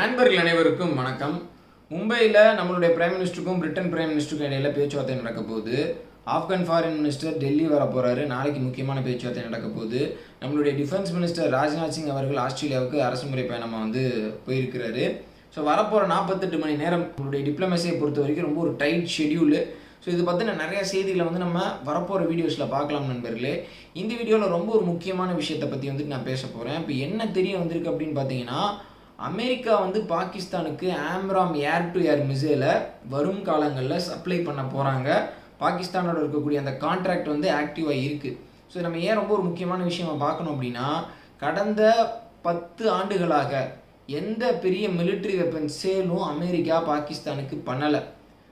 நண்பர்கள் அனைவருக்கும் வணக்கம். மும்பையில் நம்மளுடைய பிரைம் மினிஸ்டருக்கும் பிரிட்டன் பிரைம் மினிஸ்டருக்கும் இடையில பேச்சுவார்த்தை நடக்க போகுது. ஆப்கான் ஃபாரின் மினிஸ்டர் டெல்லி வர போகிறாரு நாளைக்கு முக்கியமான பேச்சுவார்த்தை நடக்க போகுது. நம்மளுடைய டிஃபென்ஸ் மினிஸ்டர் ராஜ்நாத் சிங் அவர்கள் ஆஸ்திரேலியாவுக்கு அரசுமுறை பயணமாக வந்து போயிருக்கிறாரு. ஸோ வரப்போகிற நாற்பத்தெட்டு மணி நேரம் நம்மளுடைய டிப்ளமசியை பொறுத்த வரைக்கும் ரொம்ப ஒரு டைட் ஷெடியூலு ஸோ இது பற்றின நிறைய செய்திகளை வந்து நம்ம வரப்போகிற வீடியோஸில் பார்க்கலாம் நண்பர்களே. இந்த வீடியோவில் ரொம்ப ஒரு முக்கியமான விஷயத்தை பற்றி வந்துட்டு நான் பேச போகிறேன் இப்போ என்ன தெரிய வந்திருக்கு அப்படின்னு பார்த்தீங்கன்னா அமெரிக்கா வந்து பாகிஸ்தானுக்கு ஆம்ராம் ஏர் டு ஏர் மிசைலை வரும் காலங்களில் சப்ளை பண்ண போகிறாங்க பாகிஸ்தானோட இருக்கக்கூடிய அந்த கான்ட்ராக்ட் வந்து ஆக்டிவாக இருக்குது ஸோ நம்ம ஏன் ரொம்ப ஒரு முக்கியமான விஷயமா பார்க்கணும் அப்படின்னா கடந்த பத்து ஆண்டுகளாக எந்த பெரிய மிலிட்ரி வெப்பன் சேலும் அமெரிக்கா பாகிஸ்தானுக்கு பண்ணலை.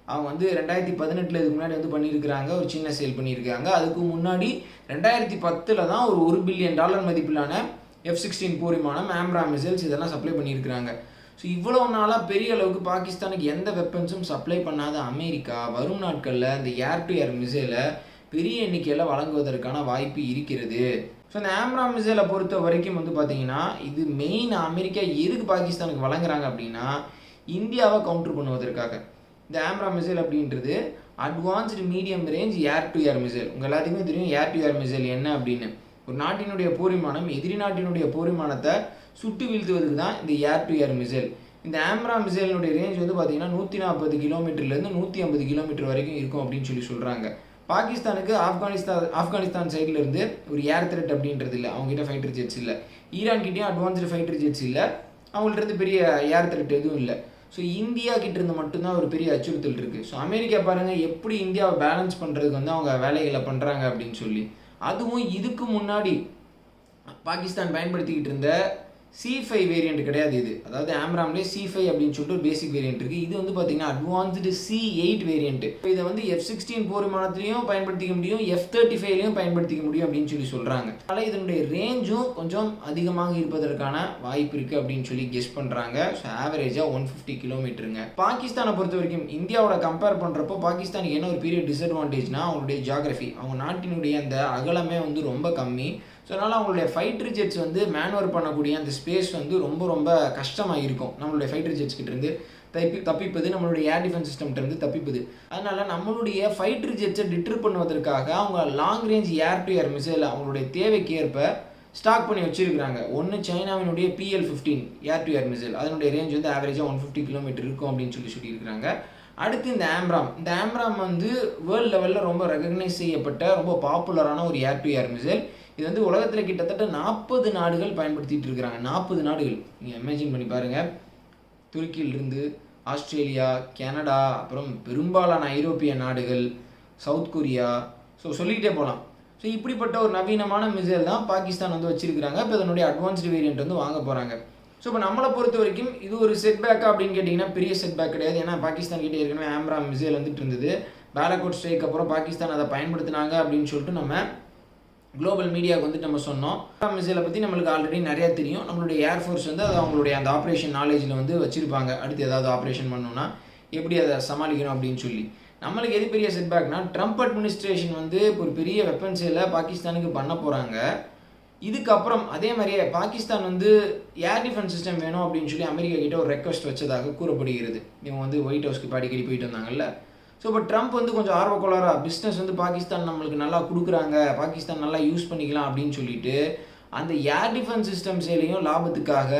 அவங்க வந்து ரெண்டாயிரத்தி பதினெட்டில் இதுக்கு முன்னாடி வந்து பண்ணியிருக்கிறாங்க ஒரு சின்ன சேல் பண்ணியிருக்காங்க. அதுக்கு முன்னாடி ரெண்டாயிரத்தி பத்தில் தான் ஒரு ஒரு பில்லியன் டாலர் மதிப்பிலான எஃப் சிக்ஸ்டீன் போர் விமானம் ஆம்ரா மிசைல்ஸ் இதெல்லாம் சப்ளை பண்ணியிருக்கிறாங்க. ஸோ இவ்வளோ நாளாக பெரிய அளவுக்கு பாகிஸ்தானுக்கு எந்த வெப்பன்ஸும் சப்ளை பண்ணாத அமெரிக்கா வரும் நாட்களில் இந்த ஏர் டு ஏர் மிசைலை பெரிய எண்ணிக்கையில் வழங்குவதற்கான வாய்ப்பு இருக்கிறது. ஸோ இந்த ஆம்ரா மிசைலை பொறுத்த வரைக்கும் வந்து பார்த்தீங்கன்னா இது மெயின் அமெரிக்கா எதுக்கு பாகிஸ்தானுக்கு வழங்குறாங்க அப்படின்னா இந்தியாவை கவுண்டர் பண்ணுவதற்காக. இந்த ஆம்ரா மிசைல் அப்படின்றது advanced medium range air to air missile உங்கள் எல்லாத்துக்குமே தெரியும் ஏர் டு ஏர் மிசைல் என்ன அப்படின்னு. ஒரு நாட்டினுடைய போரிமானம் எதிரி நாட்டினுடைய போரிமானத்தை சுட்டு வீழ்த்துவதுக்கு தான் இந்த ஏர் டு ஏர் மிசைல். இந்த ஆம்ரா மிசைலினுடைய ரேஞ்ச் வந்து பார்த்தீங்கன்னா நூற்றி நாற்பது கிலோமீட்டர்லேருந்து நூற்றி ஐம்பது கிலோமீட்டர் வரைக்கும் இருக்கும் அப்படின்னு சொல்லி சொல்கிறாங்க பாகிஸ்தானுக்கு ஆப்கானிஸ்தான் ஆப்கானிஸ்தான் சைட்லேருந்து ஒரு ஏர் த்ரெட் அப்படின்றது இல்லை. அவங்ககிட்ட ஃபைட்டர் ஜெட்ஸ் இல்லை. ஈரான்கிட்டையும் அட்வான்ஸ்டு ஃபைட்டர் ஜெட்ஸ் இல்லை. அவங்கள்ட்ட பெரிய ஏர் த்ரெட் எதுவும் இல்லை. ஸோ இந்தியா கிட்ட இருந்து மட்டும்தான் ஒரு பெரிய அச்சுறுத்தல் இருக்குது ஸோ அமெரிக்கா பாருங்கள் எப்படி இந்தியாவை பேலன்ஸ் பண்ணுறதுக்கு வந்து அவங்க வேலைகளை பண்ணுறாங்க அப்படின்னு சொல்லி. அதுவும் இதுக்கு முன்னாடி பாகிஸ்தான் பயன்படுத்திக்கிட்டு இருந்த சி ஃபைவ் வேரியண்ட் கிடையாது இது. அதாவது ஆம்ராம்லேயே சி ஃபைவ் அப்படின்னு சொல்லிட்டு ஒரு பேசிக் வேரியண்ட் இருக்குது இது வந்து பார்த்தீங்கன்னா அட்வான்ஸ்டு சி எயிட் வேரியண்ட்டு இதை வந்து எஃப் சிக்ஸ்டீன் போர் விமானத்துலையும் பயன்படுத்திக்க முடியும் எஃப் தேர்ட்டி ஃபைவ்லையும் பயன்படுத்திக்க முடியும் அப்படின்னு சொல்லி சொல்கிறாங்க அதனால் இதனுடைய ரேஞ்சும் கொஞ்சம் அதிகமாக இருப்பதற்கான வாய்ப்பு இருக்குது அப்படின்னு சொல்லி கெஸ் பண்ணுறாங்க ஸோ ஆவரேஜாக ஒன் ஃபிஃப்டி கிலோமீட்டருங்க பாகிஸ்தானை பொறுத்த வரைக்கும் இந்தியாவோட கம்பேர் பண்ணுறப்போ பாகிஸ்தானுக்கு என்ன ஒரு பெரிய டிஸ்அட்வான்டேஜ்னா அவங்களுடைய ஜியாகிரஃபி அவங்க நாட்டினுடைய அந்த அகலமே வந்து ரொம்ப கம்மி. ஸோ அதனால் அவங்களுடைய ஃபைட்டர் ஜெட்ஸ் வந்து மேனுவர் பண்ணக்கூடிய அந்த ஸ்பேஸ் வந்து ரொம்ப ரொம்ப கஷ்டமாக இருக்கும் நம்மளுடைய ஃபைட்டர் ஜெட்ஸ் கிட்டேருந்து. தப்பி தப்பிப்பது நம்மளுடைய ஏர் டிஃபென்ஸ் சிஸ்டம்கிட்ட இருந்து தப்பிப்பது. அதனால் நம்மளுடைய ஃபைட்டர் ஜெட்ஸை டிட்டர் பண்ணுவதற்காக அவங்க long range air to air missile அவங்களுடைய தேவைக்கு ஏற்ப ஸ்டாக் பண்ணி வச்சுருக்கிறாங்க. ஒன்று சைனாவினுடைய PL fifteen air to air missile அதனுடைய ரேஞ்ச் வந்து ஆவரேஜாக ஒன் ஃபிஃப்டி கிலோமீட்டர் இருக்கும் அப்படின்னு சொல்லி சொல்லியிருக்காங்க அடுத்து இந்த ஆம்ராம் இந்த ஆம்ராம் வந்து வேர்ல்டு லெவலில் ரொம்ப ரெகக்னைஸ் செய்யப்பட்ட ரொம்ப பாப்புலரான ஒரு ஏர் டு ஏர் மிசைல் இது வந்து உலகத்தில் கிட்டத்தட்ட நாற்பது நாடுகள் பயன்படுத்திட்டு இருக்கிறாங்க நாற்பது நாடுகள். நீங்கள் இமேஜின் பண்ணி பாருங்கள் துருக்கியிலிருந்து ஆஸ்திரேலியா கனடா அப்புறம் பெரும்பாலான ஐரோப்பிய நாடுகள் சவுத் கொரியா. ஸோ சொல்லிக்கிட்டே போகலாம் ஸோ இப்படிப்பட்ட ஒரு நவீனமான மிசைல் தான் பாகிஸ்தான் வந்து வச்சுருக்கிறாங்க. இப்போ இதனுடைய அட்வான்ஸ்டு வேரியண்ட் வந்து வாங்க போகிறாங்க ஸோ இப்போ நம்மளை பொறுத்த வரைக்கும் இது ஒரு செட்பேக்கா அப்படின்னு கேட்டிங்கன்னா பெரிய செட்பேக் கிடையாது. ஏன்னா பாகிஸ்தான் கிட்டே ஏற்கனவே ஆம்ரா மிசைல் வந்துட்டு இருந்தது. பேலகோட் ஸ்ட்ரைக் அப்புறம் பாகிஸ்தான் அதை பயன்படுத்தினாங்க அப்படின்னு சொல்லிட்டு நம்ம குளோபல் மீடியாவுக்கு வந்துட்டு நம்ம சொன்னோம். மிசைலை பற்றி நம்மளுக்கு ஆல்ரெடி நிறையா தெரியும். நம்மளுடைய ஏர்ஃபோர்ஸ் வந்து அது அவங்களுடைய அந்த ஆப்ரேஷன் நாலேஜில் வந்து வச்சுருப்பாங்க. அடுத்து ஏதாவது ஆப்ரேஷன் பண்ணணும்னா எப்படி அதை சமாளிக்கணும் அப்படின்னு சொல்லி. நம்மளுக்கு எது பெரிய செட்பேக்னா ட்ரம்ப் அட்மினிஸ்ட்ரேஷன் வந்து ஒரு பெரிய வெப்பன் சேலை பாகிஸ்தானுக்கு பண்ண போகிறாங்க இதுக்கப்புறம் அதே மாதிரியே பாகிஸ்தான் வந்து ஏர் டிஃபென்ஸ் சிஸ்டம் வேணும் அப்படின்னு சொல்லி அமெரிக்கா கிட்ட ஒரு ரெக்வஸ்ட் வச்சதாக கூறப்படுகிறது. இவங்க வந்து ஒயிட் ஹவுஸ்க்கு அடிக்கடி போயிட்டு வந்தாங்கல்ல. ஸோ இப்போ ட்ரம்ப் வந்து கொஞ்சம் ஆர்வக்கோளாரா பிஸ்னஸ் வந்து பாகிஸ்தான் நம்மளுக்கு நல்லா கொடுக்குறாங்க பாகிஸ்தான் நல்லா யூஸ் பண்ணிக்கலாம் அப்படின்னு சொல்லிட்டு அந்த ஏர் டிஃபென்ஸ் சிஸ்டம் சேலையும் லாபத்துக்காக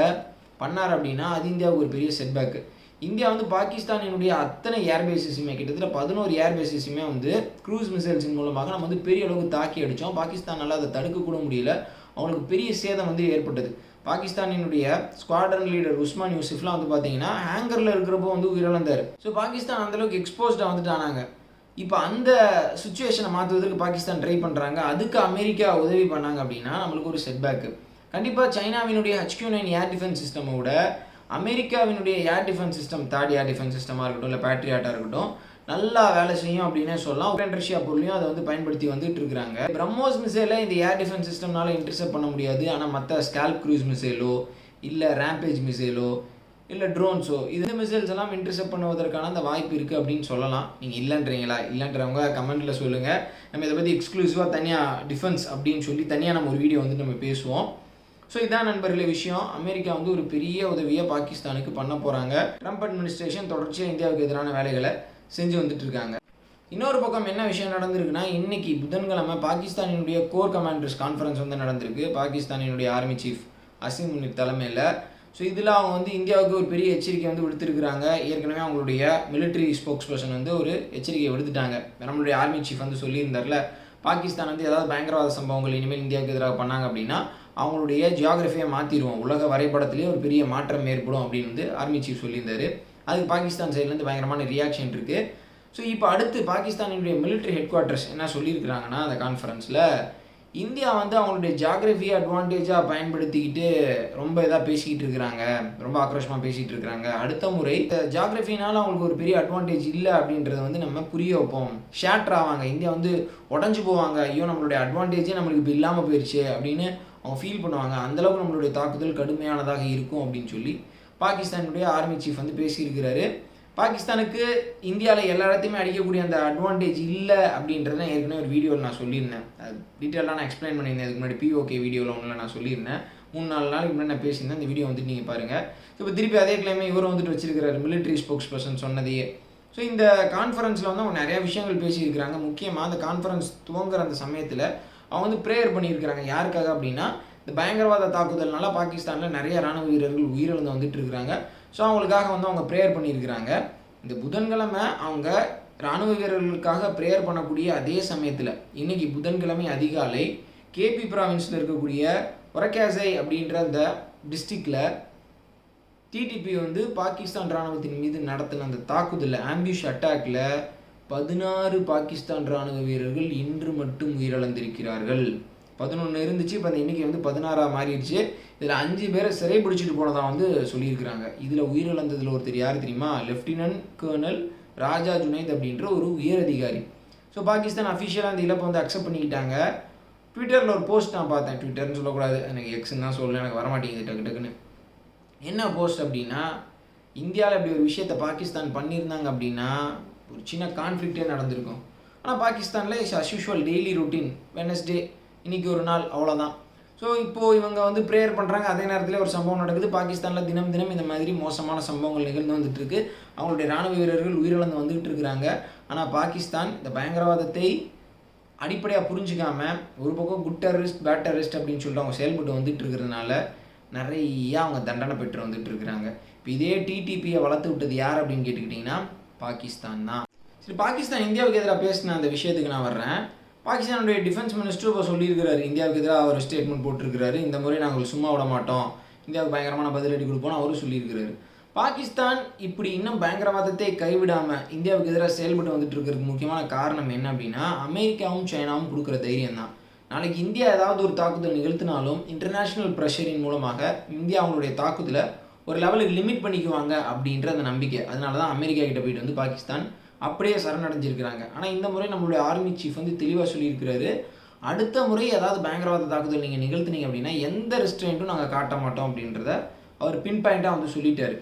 பண்ணார் அப்படின்னா அது இந்தியாவுக்கு ஒரு பெரிய செட்பேக்கு இந்தியா வந்து பாகிஸ்தானினுடைய அத்தனை ஏர்பேசிஸுமே கிட்டத்தட்ட பதினோரு ஏர்பேசிஸுமே வந்து க்ரூஸ் மிசைல்ஸின் மூலமாக நம்ம வந்து பெரிய அளவுக்கு தாக்கி அடித்தோம் பாகிஸ்தானால் அதை தடுக்க கூட முடியல. அவங்களுக்கு பெரிய சேதம் வந்து ஏற்பட்டது. பாகிஸ்தானினுடைய ஸ்குவாட்ரன் லீடர் உஸ்மான் யூசிஃப்லாம் வந்து பார்த்தீங்கன்னா ஹேங்கரில் இருக்கிறப்போ வந்து உயிரிழந்தார் ஸோ பாகிஸ்தான் அந்தளவுக்கு எக்ஸ்போஸ்டாக வந்துட்டு ஆனாங்க. இப்போ அந்த சுச்சுவேஷனை மாற்றுவதற்கு பாகிஸ்தான் ட்ரை பண்ணுறாங்க அதுக்கு அமெரிக்கா உதவி பண்ணாங்க அப்படின்னா நம்மளுக்கு ஒரு செட்பேக்கு கண்டிப்பாக சைனாவினுடைய ஹச்கியூ நைன் ஏர் டிஃபென்ஸ் சிஸ்டமோட அமெரிக்காவினுடைய air defence system third air defence சிஸ்டமாக இருக்கட்டும் இல்லை பேட்ரியாட்டாக இருக்கட்டும் நல்லா வேலை செய்யும் அப்படின்னே சொல்லலாம். உக்ரைன் ரஷ்யா பொருளையும் அதை வந்து பயன்படுத்தி வந்துட்டு இருக்கிறாங்க. பிரம்மோஸ் மிசைலை இந்த ஏர் டிஃபென்ஸ் சிஸ்டம்னால இன்டர்செப்ட் பண்ண முடியாது. ஆனால் மற்ற ஸ்கால்ப் க்ரூஸ் மிசைலோ இல்லை ரேம்பேஜ் மிசைலோ இல்லை ட்ரோன்ஸோ இந்த மிசைல்ஸ் எல்லாம் இன்டர்செப்ட் பண்ணுவதற்கான அந்த வாய்ப்பு இருக்குது அப்படின்னு சொல்லலாம். நீங்கள் இல்லைன்றீங்களா? இல்லைன்றவங்க கமெண்ட்டில் சொல்லுங்கள் நம்ம இதை பற்றி எக்ஸ்க்ளூசிவாக தனியாக டிஃபென்ஸ் அப்படின்னு சொல்லி தனியாக நம்ம ஒரு வீடியோ வந்து நம்ம பேசுவோம். ஸோ இதான் நண்பர்களே விஷயம். அமெரிக்கா வந்து ஒரு பெரிய உதவியை பாகிஸ்தானுக்கு பண்ண போகிறாங்க ட்ரம்ப் அட்மினிஸ்ட்ரேஷன் தொடர்ச்சியாக இந்தியாவுக்கு எதிரான வேலைகளை செஞ்சு வந்துட்டுருக்காங்க. இன்னொரு பக்கம் என்ன விஷயம் நடந்திருக்குன்னா இன்னைக்கு புதன்கிழமை பாகிஸ்தானினுடைய கோர் கமாண்டர்ஸ் கான்ஃபரன்ஸ் வந்து நடந்திருக்கு. பாகிஸ்தானினுடைய ஆர்மி சீஃப் அசிம் முனிர் தலைமையில். ஸோ இதில் அவங்க வந்து இந்தியாவுக்கு ஒரு பெரிய எச்சரிக்கை வந்து விடுத்திருக்கிறாங்க. ஏற்கனவே அவங்களுடைய மிலிட்ரி ஸ்போக்ஸ் பர்சன் வந்து ஒரு எச்சரிக்கையை விடுத்துட்டாங்க. நம்மளுடைய ஆர்மி சீஃப் வந்து சொல்லியிருந்தார்ல பாகிஸ்தான் வந்து ஏதாவது பயங்கரவாத சம்பவங்கள் இனிமேல் இந்தியாவுக்கு எதிராக பண்ணாங்க அப்படின்னா அவங்களுடைய ஜியாகிரஃபியை மாற்றிடுவோம் உலக வரைபடத்திலேயே ஒரு பெரிய மாற்றம் ஏற்படும் அப்படின்னு வந்து ஆர்மி சீஃப் சொல்லியிருந்தாரு. அதுக்கு பாகிஸ்தான் சைட்லேருந்து பயங்கரமான ரியாக்ஷன் இருக்குது ஸோ இப்போ அடுத்து பாகிஸ்தானினுடைய மிலிட்ரி ஹெட் குவார்ட்டர்ஸ் என்ன சொல்லியிருக்கிறாங்கன்னா அந்த கான்ஃபரன்ஸில் இந்தியா வந்து அவங்களுடைய ஜாகிரபி அட்வான்டேஜாக பயன்படுத்திக்கிட்டு ரொம்ப இதாக பேசிக்கிட்டு இருக்கிறாங்க. ரொம்ப ஆக்ரோஷமாக பேசிகிட்டு இருக்கிறாங்க. அடுத்த முறை இந்த ஜாகிரஃபினால அவங்களுக்கு ஒரு பெரிய அட்வான்டேஜ் இல்லை அப்படின்றத வந்து நம்ம புரிய வைப்போம். ஷேட்டர் ஆவாங்க. இந்தியா வந்து உடஞ்சி போவாங்க. ஐயோ நம்மளுடைய அட்வான்டேஜே நம்மளுக்கு இப்போ இல்லாமல் போயிடுச்சு அப்படின்னு அவங்க ஃபீல் பண்ணுவாங்க. அந்தளவுக்கு நம்மளுடைய தாக்குதல் கடுமையானதாக இருக்கும் அப்படின்னு சொல்லி பாகிஸ்தானுடைய ஆர்மி சீஃப் வந்து பேசியிருக்கிறாரு. பாகிஸ்தானுக்கு இந்தியாவில் எல்லா இடத்தையுமே அடிக்கக்கூடிய அந்த அட்வான்டேஜ் இல்லை அப்படின்றத ஏற்கனவே ஒரு வீடியோவில் நான் சொல்லியிருந்தேன். அது டீட்டெயிலாக நான் எக்ஸ்பிளைன் பண்ணியிருந்தேன். அதுக்கு முன்னாடி பிஓகே வீடியோவில் ஒன்றில் நான் சொல்லியிருந்தேன். மூணு நாலு நாளைக்கு முன்னாடி நான் பேசியிருந்தேன். இந்த வீடியோ வந்துட்டு நீங்கள் பாருங்கள் இப்போ திருப்பி அதே கிளைமே இவரும் வந்துட்டு வச்சிருக்கிறாரு. மிலிட்ரி ஸ்போக்ஸ் பர்சன் சொன்னதையே. ஸோ இந்த கான்ஃபரன்ஸில் வந்து அவங்க நிறையா விஷயங்கள் பேசியிருக்கிறாங்க. முக்கியமாக அந்த கான்ஃபரன்ஸ் துவங்குற அந்த சமயத்தில் அவங்க வந்து ப்ரேயர் பண்ணியிருக்கிறாங்க. யாருக்காக அப்படின்னா இந்த பயங்கரவாத தாக்குதல்னால பாகிஸ்தானில் நிறைய ராணுவ வீரர்கள் உயிரிழந்து வந்துட்டு இருக்கிறாங்க ஸோ அவங்களுக்காக வந்து அவங்க ப்ரேயர் பண்ணியிருக்கிறாங்க. இந்த புதன்கிழமை அவங்க ராணுவ வீரர்களுக்காக ப்ரேயர் பண்ணக்கூடிய அதே சமயத்தில் இன்னைக்கு புதன்கிழமை அதிகாலை கேபி ப்ராவின்ஸில் இருக்கக்கூடிய ஒரக்கேசை அப்படின்ற அந்த டிஸ்ட்ரிக்டில் டிடிபி வந்து பாகிஸ்தான் ராணுவத்தின் மீது நடத்தின அந்த தாக்குதலில் ஆம்பியூஷ் அட்டாக்ல பதினாறு பாகிஸ்தான் ராணுவ வீரர்கள் இன்று மட்டும் உயிரிழந்திருக்கிறார்கள். பதினொன்று இருந்துச்சு இப்போ அந்த எண்ணிக்கை வந்து பதினாறாக மாறிடுச்சு. இதில் அஞ்சு பேரை சிறை பிடிச்சிட்டு போனதாக வந்து சொல்லியிருக்கிறாங்க. இதில் உயிரிழந்ததில் ஒருத்தர் யார் தெரியுமா? லெஃப்டினன்ட் கர்னல் ராஜா ஜுனைத் அப்படின்ற ஒரு உயர் அதிகாரி. ஸோ பாகிஸ்தான் அஃபிஷியலாக அந்த இழப்பை வந்து அக்செப்ட் பண்ணிக்கிட்டாங்க. ட்விட்டரில் ஒரு போஸ்ட் நான் பார்த்தேன். ட்விட்டர்னு சொல்லக்கூடாது. எனக்கு எக்ஸ்ன்னு தான் சொல்லல. எனக்கு வரமாட்டேங்குது. டக்கு டக்குன்னு. என்ன போஸ்ட் அப்படின்னா இந்தியாவில் இப்படி ஒரு விஷயத்தை பாகிஸ்தான் பண்ணியிருந்தாங்க அப்படின்னா ஒரு சின்ன கான்ஃப்ளிக்டே நடந்திருக்கும். ஆனால் பாகிஸ்தானில் is as usual daily routine Wednesday இன்னைக்கு ஒரு நாள் அவ்வளோதான் ஸோ இப்போது இவங்க வந்து ப்ரேயர் பண்ணுறாங்க அதே நேரத்தில் ஒரு சம்பவம் நடக்குது. பாகிஸ்தானில் தினம் தினம் இந்த மாதிரி மோசமான சம்பவங்கள் நிகழ்ந்து வந்துட்டுருக்கு. அவங்களுடைய ராணுவ வீரர்கள் உயிரிழந்து வந்துகிட்டு இருக்கிறாங்க ஆனால் பாகிஸ்தான் இந்த பயங்கரவாதத்தை அடிப்படையாக புரிஞ்சிக்காமல் ஒரு பக்கம் குட் டெரரிஸ்ட் பேட் டெரரிஸ்ட் அப்படின்னு சொல்லிட்டு அவங்க செயல்பட்டு வந்துட்டு இருக்கிறதுனால நிறையா அவங்க தண்டனை பெற்று வந்துட்டு இருக்கிறாங்க. இப்போ இதே டிடிபியை வளர்த்து விட்டது யார் அப்படின்னு கேட்டுக்கிட்டிங்கன்னா பாகிஸ்தான் தான். சரி பாகிஸ்தான் இந்தியாவுக்கு எதிராக பேசின அந்த விஷயத்துக்கு நான் வர்றேன். பாகிஸ்தானுடைய டிஃபென்ஸ் மினிஸ்டர் இப்போ சொல்லியிருக்கிறாரு. இந்தியாவுக்கு எதிராக அவர் ஸ்டேட்மெண்ட் போட்டிருக்கிறாரு. இந்த முறை நாங்கள் சும்மா விட மாட்டோம். இந்தியாவுக்கு பயங்கரமான பதிலடி கொடுப்போம்னு அவரும் சொல்லியிருக்கிறாரு. பாகிஸ்தான் இப்படி இன்னும் பயங்கரவாதத்தை கைவிடாமல் இந்தியாவுக்கு எதிராக செயல்பட்டு வந்துட்டு இருக்கிறதுக்கு முக்கியமான காரணம் என்ன அப்படின்னா அமெரிக்காவும் சைனாவும் கொடுக்குற தைரியம் தான். நாளைக்கு இந்தியா ஏதாவது ஒரு தாக்குதல் நிகழ்த்தினாலும் இன்டர்நேஷ்னல் ப்ரெஷரின் மூலமாக இந்தியா அவங்களுடைய தாக்குதலை ஒரு லெவலுக்கு லிமிட் பண்ணிக்குவாங்க அப்படின்ற அந்த நம்பிக்கை. அதனால தான் அமெரிக்கா கிட்ட போயிட்டு வந்து பாகிஸ்தான் அப்படியே சரணடைஞ்சிருக்கிறாங்க. ஆனால் இந்த முறை நம்மளுடைய ஆர்மி சீஃப் வந்து தெளிவாக சொல்லியிருக்கிறாரு. அடுத்த முறை ஏதாவது பயங்கரவாத தாக்குதல் நீங்கள் நிகழ்த்துனீங்க அப்படின்னா எந்த ரெஸ்ட்ரெயின்ட்டும் நாங்கள் காட்ட மாட்டோம் அப்படின்றத அவர் பின் பாயிண்ட்டாக வந்து சொல்லிட்டாரு.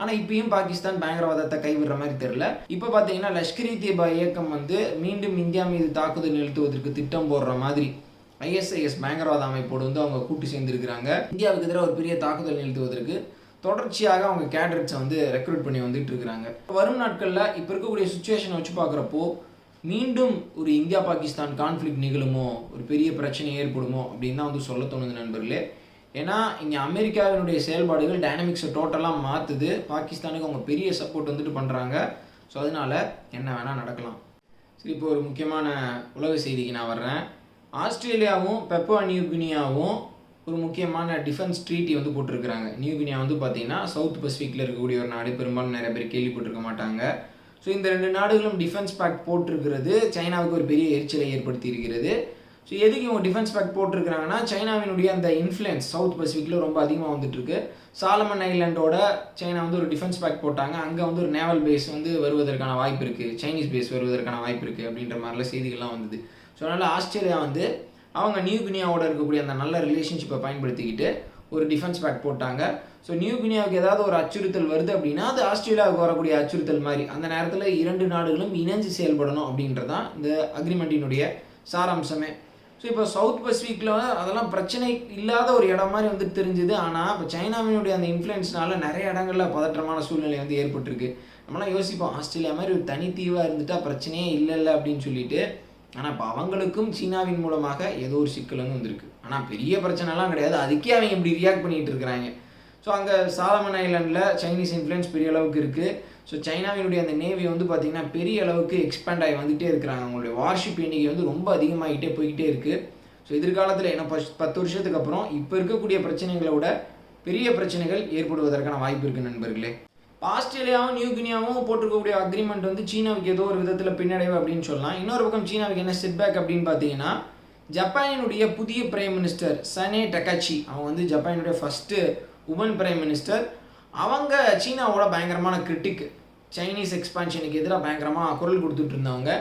ஆனால் இப்பயும் பாகிஸ்தான் பயங்கரவாதத்தை கைவிடுற மாதிரி தெரில இப்போ பார்த்தீங்கன்னா லஷ்கர் இ தீபா இயக்கம் வந்து மீண்டும் இந்தியா மீது தாக்குதல் நிறுத்துவதற்கு திட்டம் போடுற மாதிரி ஐஎஸ்ஐஎஸ் பயங்கரவாத அமைப்போடு வந்து அவங்க கூட்டு சேர்ந்துருக்கிறாங்க. இந்தியாவுக்கு எதிராக ஒரு பெரிய தாக்குதல் நிகழ்த்துவதற்கு தொடர்ச்சியாக அவங்க கேண்டிடேட்ஸை வந்து ரெக்ரூட் பண்ணி வந்துட்டு இருக்கிறாங்க வரும் நாட்களில் இப்போ இருக்கக்கூடிய சுச்சுவேஷனை வச்சு பார்க்குறப்போ மீண்டும் ஒரு இந்தியா பாகிஸ்தான் கான்ஃப்ளிக் நிகழுமோ ஒரு பெரிய பிரச்சனை ஏற்படுமோ அப்படின்னு தான் வந்து சொல்ல தோணுது நண்பர்களே. ஏன்னா இங்கே அமெரிக்காவினுடைய செயல்பாடுகள் டைனமிக்ஸை டோட்டலாக மாற்றுது பாகிஸ்தானுக்கு அவங்க பெரிய சப்போர்ட் வந்துட்டு பண்ணுறாங்க ஸோ அதனால் என்ன வேணால் நடக்கலாம். சரி இப்போ ஒரு முக்கியமான உலக செய்திக்கு நான் வர்றேன். ஆஸ்திரேலியாவும் பெப்பா நியூகினியாவும் ஒரு முக்கியமான டிஃபென்ஸ் ட்ரீட்டி வந்து போட்டிருக்கிறாங்க. நியூகினியா வந்து பார்த்தீங்கன்னா சவுத் பசிஃபிக்கில் இருக்கக்கூடிய ஒரு நாடு. பெரும்பாலும் நிறைய பேர் கேள்விப்பட்டிருக்க மாட்டாங்க. ஸோ இந்த ரெண்டு நாடுகளும் டிஃபென்ஸ் பேக்ட் போட்டிருக்கிறது. சைனாவுக்கு ஒரு பெரிய எரிச்சலை ஏற்படுத்தி இருக்கிறது. ஸோ எதுக்கு இவங்க டிஃபென்ஸ் பேக்ட் போட்டிருக்கிறாங்கன்னா சைனாவினுடைய அந்த இன்ஃப்ளூயன்ஸ் சவுத் பசிஃபிக்கில் ரொம்ப அதிகமாக வந்துட்டுருக்கு. சாலமன் ஐலாண்டோட சைனா வந்து ஒரு டிஃபென்ஸ் பேக்ட் போட்டாங்க. அங்கே வந்து ஒரு நேவல் பேஸ் வந்து வருவதற்கான வாய்ப்பு இருக்குது சைனீஸ் பேஸ் வருவதற்கான வாய்ப்பு இருக்குது அப்படின்ற மாதிரிலாம் செய்திகள்லாம் வந்தது. ஸோ அதனால் ஆஸ்திரேலியா வந்து அவங்க நியூ கினியாவோட இருக்கக்கூடிய அந்த நல்ல ரிலேஷன்ஷிப்பை பயன்படுத்திக்கிட்டு ஒரு டிஃபென்ஸ் பேக் போட்டாங்க. ஸோ நியூ கினியாவுக்கு ஏதாவது ஒரு அச்சுறுத்தல் வருது அப்படின்னா அது ஆஸ்திரேலியாவுக்கு வரக்கூடிய அச்சுறுத்தல் மாதிரி. அந்த நேரத்தில் இரண்டு நாடுகளும் இணைஞ்சு செயல்படணும் அப்படின்றதான் இந்த அக்ரிமெண்ட்டினுடைய சாராம்சமே. ஸோ இப்போ சவுத் பசிஃபிக்கில் அதெல்லாம் பிரச்சனை இல்லாத ஒரு இடம் மாதிரி வந்து தெரிஞ்சுது. ஆனால் இப்போ சைனாவினுடைய அந்த இன்ஃப்ளூயன்ஸ்னால நிறைய இடங்களில் பதற்றமான சூழ்நிலை வந்து ஏற்பட்டிருக்கு. நம்மளாம் யோசிப்போம் ஆஸ்திரேலியா மாதிரி ஒரு தனித்தீவாக இருந்துட்டால் பிரச்சனையே இல்லைல்ல அப்படின்னு சொல்லிட்டு ஆனால் இப்போ அவங்களுக்கும் சீனாவின் மூலமாக ஏதோ ஒரு சிக்கல் வந்து வந்திருக்கு. ஆனால் பெரிய பிரச்சனைலாம் கிடையாது. அதுக்கே அவங்க இப்படி ரியாக்ட் பண்ணிகிட்டு இருக்கிறாங்க. ஸோ அங்கே சாலமன் ஐலாண்டில் சைனீஸ் இன்ஃப்ளூயன்ஸ் பெரிய அளவுக்கு இருக்குது ஸோ சைனாவினுடைய அந்த நேவி வந்து பார்த்திங்கன்னா பெரிய அளவுக்கு எக்ஸ்பேண்ட் ஆகி வந்துகிட்டே இருக்கிறாங்க. அவங்களுடைய வார்ஷிப் எண்ணிக்கை வந்து ரொம்ப அதிகமாகிட்டே போய்கிட்டே இருக்குது ஸோ எதிர்காலத்தில் என்ன பத்து வருஷத்துக்கு அப்புறம் இப்போ இருக்கக்கூடிய பிரச்சனைகளை விட பெரிய பிரச்சனைகள் ஏற்படுவதற்கான வாய்ப்பு இருக்குது நண்பர்களே. ஆஸ்திரேலியாவும் நியூ கினியாவும் போட்டிருக்கக்கூடிய அக்ரிமெண்ட் வந்து சீனாவுக்கு ஏதோ ஒரு விதத்தில் பின்னடைவு அப்படின்னு சொல்லலாம். இன்னொரு பக்கம் சீனாவுக்கு என்ன செட்பேக் அப்படின்னு பார்த்தீங்கன்னா ஜப்பானினுடைய புதிய பிரைம் மினிஸ்டர் சனே டக்காச்சி அவங்க வந்து ஜப்பானினுடைய ஃபஸ்ட்டு உமன் பிரைம் மினிஸ்டர் அவங்க சீனாவோட பயங்கரமான கிரிட்டிக் சைனீஸ் எக்ஸ்பான்ஷனுக்கு எதிராக பயங்கரமாக குரல் கொடுத்துட்டு இருந்தவங்க.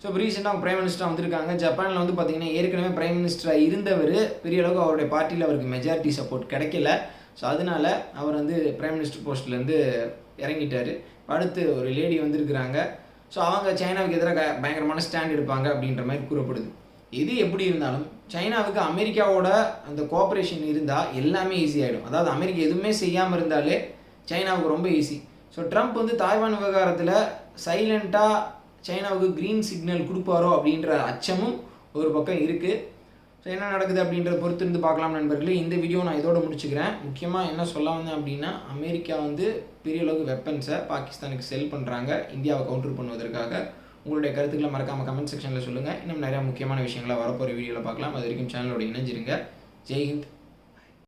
ஸோ இப்போ ரீசெண்டாக அவங்க பிரைம் மினிஸ்டராக வந்திருக்காங்க. ஜப்பானில் வந்து பார்த்தீங்கன்னா ஏற்கனவே பிரைம் மினிஸ்டராக இருந்தவர். பெரிய அளவுக்கு அவருடைய பார்ட்டியில் அவருக்கு மெஜாரிட்டி சப்போர்ட் கிடைக்கல. ஸோ அதனால அவர் வந்து பிரைம் மினிஸ்டர் போஸ்ட்லேருந்து இறங்கிட்டார். அடுத்து ஒரு லேடி வந்திருக்கிறாங்க. ஸோ அவங்க சைனாவுக்கு எதிராக பயங்கரமான ஸ்டாண்ட் எடுப்பாங்க அப்படின்ற மாதிரி கூறப்படுது. எது எப்படி இருந்தாலும் சைனாவுக்கு அமெரிக்காவோட அந்த கோஆப்ரேஷன் இருந்தால் எல்லாமே ஈஸி ஆகிடும் அதாவது அமெரிக்கா எதுவுமே செய்யாமல் இருந்தாலே சைனாவுக்கு ரொம்ப ஈஸி ஸோ ட்ரம்ப் வந்து தாய்வான் விவகாரத்தில் சைலண்ட்டாக சைனாவுக்கு க்ரீன் சிக்னல் கொடுப்பாரோ அப்படின்ற அச்சமும் ஒரு பக்கம் இருக்குது ஸோ என்ன நடக்குது அப்படின்றத பொறுத்து இருந்து பார்க்கலாம் நண்பர்களே. இந்த வீடியோ நான் இதோட முடிச்சுக்கிறேன். முக்கியமாக என்ன சொல்ல வந்தேன் அப்படின்னா அமெரிக்கா வந்து பெரிய அளவுக்கு வெப்பன்ஸை பாகிஸ்தானுக்கு செல் பண்ணுறாங்க இந்தியாவை கவுண்டர் பண்ணுவதற்காக. உங்களுடைய கருத்துக்களை மறக்காமல் கமெண்ட் செக்ஷனில் சொல்லுங்கள் இன்னும் நிறையா முக்கியமான விஷயங்களை வரப்போகிற வீடியோவில் பார்க்கலாம். அது வரைக்கும் சேனலோட இணைஞ்சிருங்க. ஜெய்ஹிந்த்